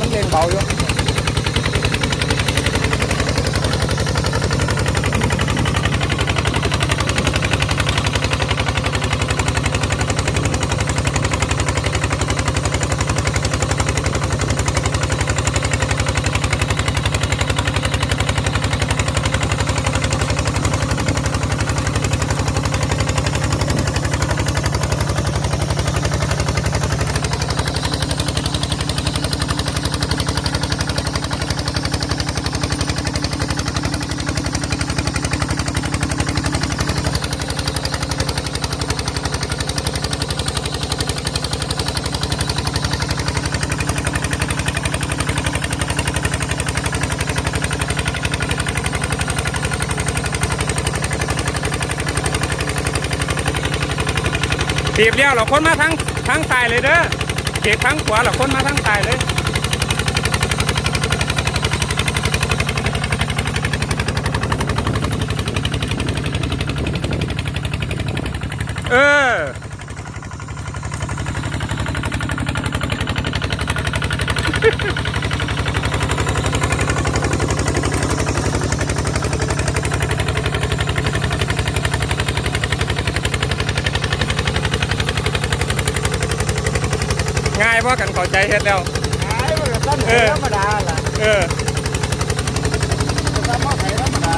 ก็ได้มั เล่นเบาอยู่ถีบเลี้ยวเราคนมาทั้งทั้งซ้ายเลยเด้อเก็บทั้งขวาเราคนมาทั้งซ้ายเลยเออ ง่ายเพราะกันเข้าใจเฮ็ดแล้วหายมันก็ต้นเออธรรมดาล่ะเออต้นมะไผ่ธรรมดา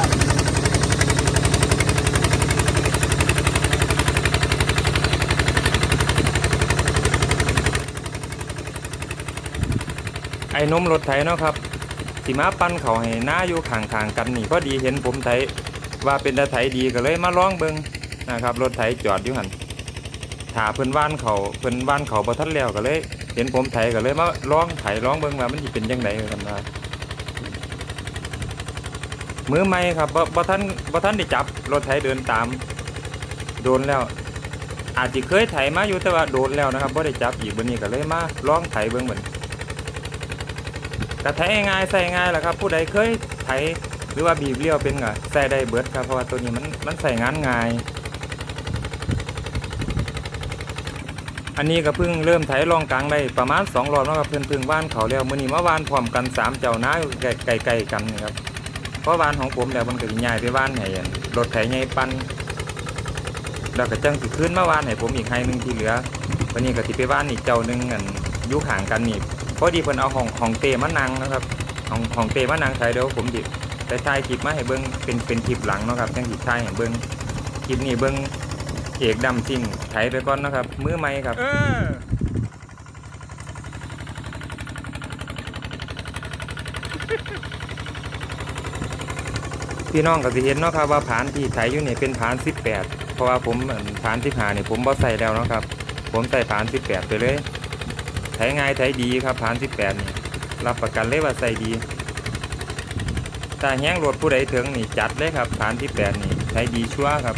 ไอ้นมรถไถเนาะครับสิมาปั้นเขาให้หน้าอยู่ข้างๆกันนี่พอดีเห็นผมไถว่าเป็นตาไถดีก็เลยมาลองเบิงนะครับรถไถจอดอยู่หัน ถาเพิ่นว่านเขาเพิ่นว่านเขาบ่ทันแล้วก็เลย เห็นผมไถก็เลยมาลองไถลองเบิงว่ามันสิเป็นจังไดกันว่ามือใหม่ครับบ่บ่ทันบ่ทันได้จับรถไถเดินตาม โดนแล้ว อาจจะเคยไถมาอยู่แต่ว่าโดนแล้วนะครับบ่ได้จับอีกบัดนี้ก็เลยมาลองไถเบิ่งเหมือนกระไถง่ายใส่ง่ายแหละครับ ผู้ใดเคยไถหรือว่าบีบเลี้ยวเป็นก็ใส่ได้เบิดครับเพราะว่าตัวนี้มันมันใส่งานง่าย อันนี้ก็เพิ่งเริ่มไถลองกลางได้ประมาณ2รอบแล้วครับเพิ่นเพิ่งว่านเขาแล้วมื้อนี้มาว่านพร้อมกันสามเจ้าน้าอยู่ใกล้ๆกันนี่ครับเพราะว่านของผมแล้วมันก็สิย้ายไปว่านให้อันรถไถใหญ่ปันแล้วก็จังสิขึ้นมาว่านให้ผมอีกให้หนึงที่เหลือวันนี้ก็สิไปว่านอีกเจ้านึงอันอยู่ข้างกันนี่พอดีเพิ่นเอาของของเตมานังนะครับของของเตมานังใช้เดี๋ยวผมดิไปถ่ายคลิปมาให้เบิ่งเป็นเป็นคลิปหลังนะครับจังสิถ่ายให้เบิ่งคลิปนี้เบิ่ง เอกดำจริงไถไปก่อนนะครับ มือใหม่ครับเออพี่น้องก็สิเห็นเนาะครับว่าผานที่ไถอยู่นี่เป็นผาน18เพราะว่าผมอั่นผาน15นี่ผมบ่ใส่แล้วเนาะครับ ผมใส่ผาน18ไปเลยไถง่ายไถดีครับผ่าน18นี่รับประกันเลยว่าใส่ดีถ้าแห้งรถผู้ใดถึงนี่จัดเลยครับผ่าน18นี่ไถดีชัวร์ครับ